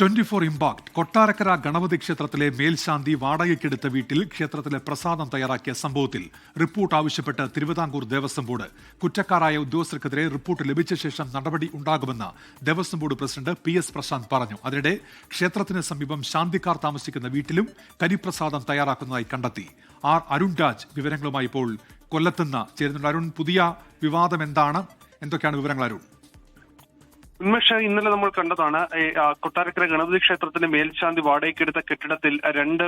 Twenty four impact. Kottarakkara Ganapathi ക്ഷേത്രത്തിലെ മേൽശാന്തി വാടകയ്ക്കെടുത്ത വീട്ടിൽ ക്ഷേത്രത്തിലെ പ്രസാദം തയ്യാറാക്കിയ സംഭവത്തിൽ റിപ്പോർട്ട് ആവശ്യപ്പെട്ട് തിരുവിതാംകൂർ ദേവസ്വം ബോർഡ്. കുറ്റക്കാരായ ഉദ്യോഗസ്ഥർക്കെതിരെ റിപ്പോർട്ട് ലഭിച്ച ശേഷം നടപടി ഉണ്ടാകുമെന്ന് Devaswom board president P S Prasanth പറഞ്ഞു. അതിനിടെ ക്ഷേത്രത്തിന് സമീപം ശാന്തിക്കാർ താമസിക്കുന്ന വീട്ടിലും കരിപ്രസാദം തയ്യാറാക്കുന്നതായി കണ്ടെത്തി. ആർ അരുൺ രാജ് വിവരങ്ങളുമായി ഇപ്പോൾ കൊല്ലത്തുനിന്ന് ചേരുന്നുണ്ട്. അരുൺ പുതിയ വിവാദം എന്താണ്? എന്തൊക്കെയാണ് വിവരങ്ങൾ അരുൺ? ഉന്മേഷ ഇന്നലെ നമ്മൾ കണ്ടതാണ് കൊട്ടാരക്കര ഗണപതി ക്ഷേത്രത്തിന്റെ മേൽശാന്തി വാടകയ്ക്കെടുത്ത കെട്ടിടത്തിൽ രണ്ട്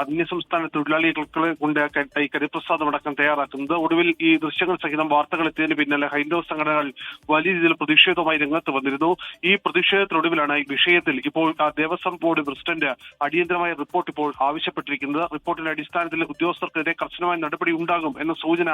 അന്യസംസ്ഥാന തൊഴിലാളികളെ കൊണ്ട് ഈ കരിപ്രസാദം അടക്കം തയ്യാറാക്കുന്നത്. ഒടുവിൽ ഈ ദൃശ്യങ്ങൾ സഹിതം വാർത്തകൾ എത്തിയതിന് പിന്നാലെ ഹൈന്ദവ സംഘടനകൾ വലിയ രീതിയിൽ പ്രതിഷേധവുമായി രംഗത്ത് വന്നിരുന്നു. ഈ പ്രതിഷേധത്തിനൊടുവിലാണ് ഈ വിഷയത്തിൽ ഇപ്പോൾ ദേവസ്വം ബോർഡ് പ്രസിഡന്റ് അടിയന്തരമായ റിപ്പോർട്ട് ഇപ്പോൾ ആവശ്യപ്പെട്ടിരിക്കുന്നത്. റിപ്പോർട്ടിന്റെ അടിസ്ഥാനത്തിൽ ഉദ്യോഗസ്ഥർക്കെതിരെ കർശനമായ നടപടി ഉണ്ടാകും എന്ന സൂചന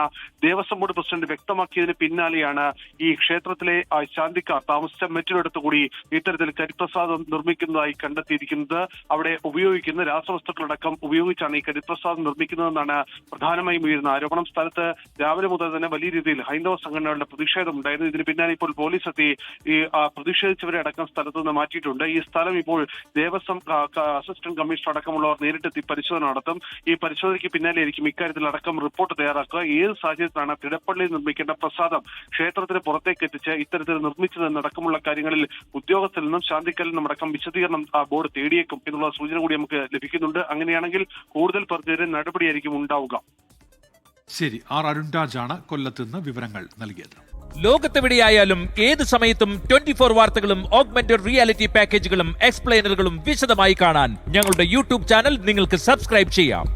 ദേവസ്വം ബോർഡ് പ്രസിഡന്റ് വ്യക്തമാക്കിയതിന് പിന്നാലെയാണ് ഈ ക്ഷേത്രത്തിലെ ശാന്തിക്കാർ താമസിച്ച മെറ്റിനടുത്ത് കൂടി ഇത്തരത്തിൽ കരിപ്രസാദം നിർമ്മിക്കുന്നതായി കണ്ടെത്തിയിരിക്കുന്നത് അവിടെ ഉപയോഗിക്കുന്ന രാസവസ്തുക്കളടക്കം ഉപയോഗിച്ചാണ് ഈ കരിപ്രസാദം നിർമ്മിക്കുന്നതെന്നാണ് പ്രധാനമായും ഉയരുന്ന ആരോപണം. സ്ഥലത്ത് രാവിലെ മുതൽ തന്നെ വലിയ രീതിയിൽ ഹൈന്ദവ സംഘടനകളുടെ പ്രതിഷേധം ഉണ്ടായിരുന്നു. ഇതിന് പിന്നാലെ ഇപ്പോൾ പോലീസ് എത്തി ഈ പ്രതിഷേധിച്ചവരെ അടക്കം സ്ഥലത്ത് നിന്ന് മാറ്റിയിട്ടുണ്ട്. ഈ സ്ഥലം ഇപ്പോൾ ദേവസ്വം അസിസ്റ്റന്റ് കമ്മീഷണർ അടക്കമുള്ളവർ നേരിട്ടെത്തി പരിശോധന നടത്തും. ഈ പരിശോധനയ്ക്ക് പിന്നാലെയായിരിക്കും ഇക്കാര്യത്തിൽ അടക്കം റിപ്പോർട്ട് തയ്യാറാക്കുക. ഏത് സാഹചര്യത്തിലാണ് തിടപ്പള്ളിയിൽ നിർമ്മിക്കേണ്ട പ്രസാദം ക്ഷേത്രത്തിന് പുറത്തേക്ക് എത്തിച്ച് ഇത്തരത്തിൽ നിർമ്മിച്ചതെന്നടക്കമുള്ള കാര്യങ്ങളിൽ ഉദ്യോഗസ്ഥരിൽ നിന്നും ശാന്തിക്കലിൽ നിന്നും അടക്കം വിശദീകരണം ആ, ബോർഡ് തേടിയേക്കും എന്നുള്ള സൂചന കൂടി നമുക്ക് ലഭിക്കുന്നുണ്ട്. അങ്ങനെയാണെങ്കിൽ കൂടുതൽ പേർക്കെതിരെ നടപടിയായിരിക്കും ഉണ്ടാവുക. ശരി ആർ അരുൺ രാജാണ് കൊല്ലത്തുനിന്ന് വിവരങ്ങൾ നൽകിയത്. ലോകത്തെവിടെയായാലും ഏത് സമയത്തും ട്വന്റി ഫോർ വാർത്തകളും ഓഗ്മെന്റഡ് റിയാലിറ്റി പാക്കേജുകളും എക്സ്പ്ലെയിനറുകളും വിശദമായി കാണാൻ ഞങ്ങളുടെ യൂട്യൂബ് ചാനൽ നിങ്ങൾക്ക് സബ്സ്ക്രൈബ് ചെയ്യാം.